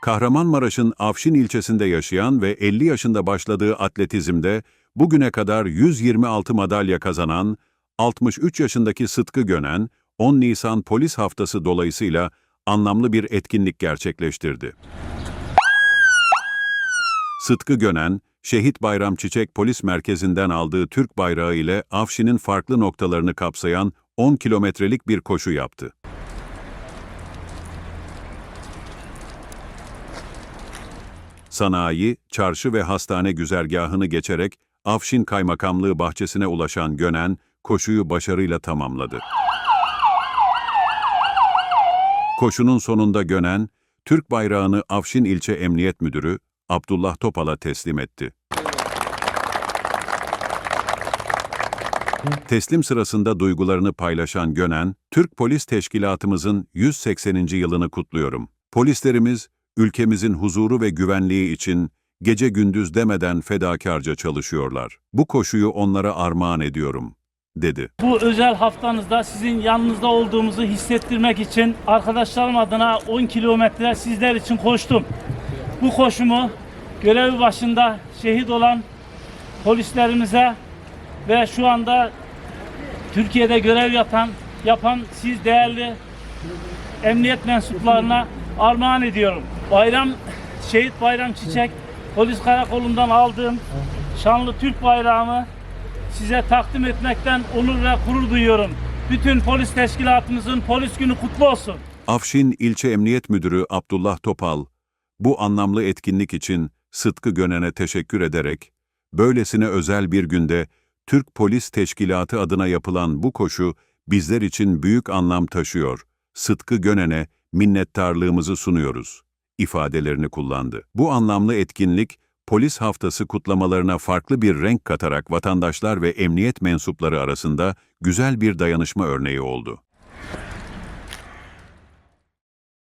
Kahramanmaraş'ın Afşin ilçesinde yaşayan ve 50 yaşında başladığı atletizmde bugüne kadar 126 madalya kazanan 63 yaşındaki Sıtkı Gönen, 10 Nisan Polis Haftası dolayısıyla anlamlı bir etkinlik gerçekleştirdi. Sıtkı Gönen, Şehit Bayram Çiçek Polis Merkezi'nden aldığı Türk bayrağı ile Afşin'in farklı noktalarını kapsayan 10 kilometrelik bir koşu yaptı. Sanayi, çarşı ve hastane güzergahını geçerek Afşin Kaymakamlığı bahçesine ulaşan Gönen, koşuyu başarıyla tamamladı. Koşunun sonunda Gönen, Türk bayrağını Afşin İlçe Emniyet Müdürü Abdullah Topal'a teslim etti. Teslim sırasında duygularını paylaşan Gönen, Türk Polis Teşkilatımızın 180. yılını kutluyorum. Polislerimiz, ülkemizin huzuru ve güvenliği için gece gündüz demeden fedakarca çalışıyorlar. Bu koşuyu onlara armağan ediyorum, dedi. Bu özel haftanızda sizin yanınızda olduğumuzu hissettirmek için arkadaşlarım adına 10 kilometre sizler için koştum. Bu koşumu görevi başında şehit olan polislerimize ve şu anda Türkiye'de görev yapan, yapan siz değerli emniyet mensuplarına armağan ediyorum. Bayram, Şehit Bayram Çiçek polis karakolundan aldığım şanlı Türk bayrağımı size takdim etmekten onur ve gurur duyuyorum. Bütün polis teşkilatımızın polis günü kutlu olsun. Afşin İlçe Emniyet Müdürü Abdullah Topal, bu anlamlı etkinlik için Sıtkı Gönen'e teşekkür ederek, böylesine özel bir günde Türk Polis Teşkilatı adına yapılan bu koşu bizler için büyük anlam taşıyor. Sıtkı Gönen'e minnettarlığımızı sunuyoruz ifadelerini kullandı. Bu anlamlı etkinlik, polis haftası kutlamalarına farklı bir renk katarak vatandaşlar ve emniyet mensupları arasında güzel bir dayanışma örneği oldu.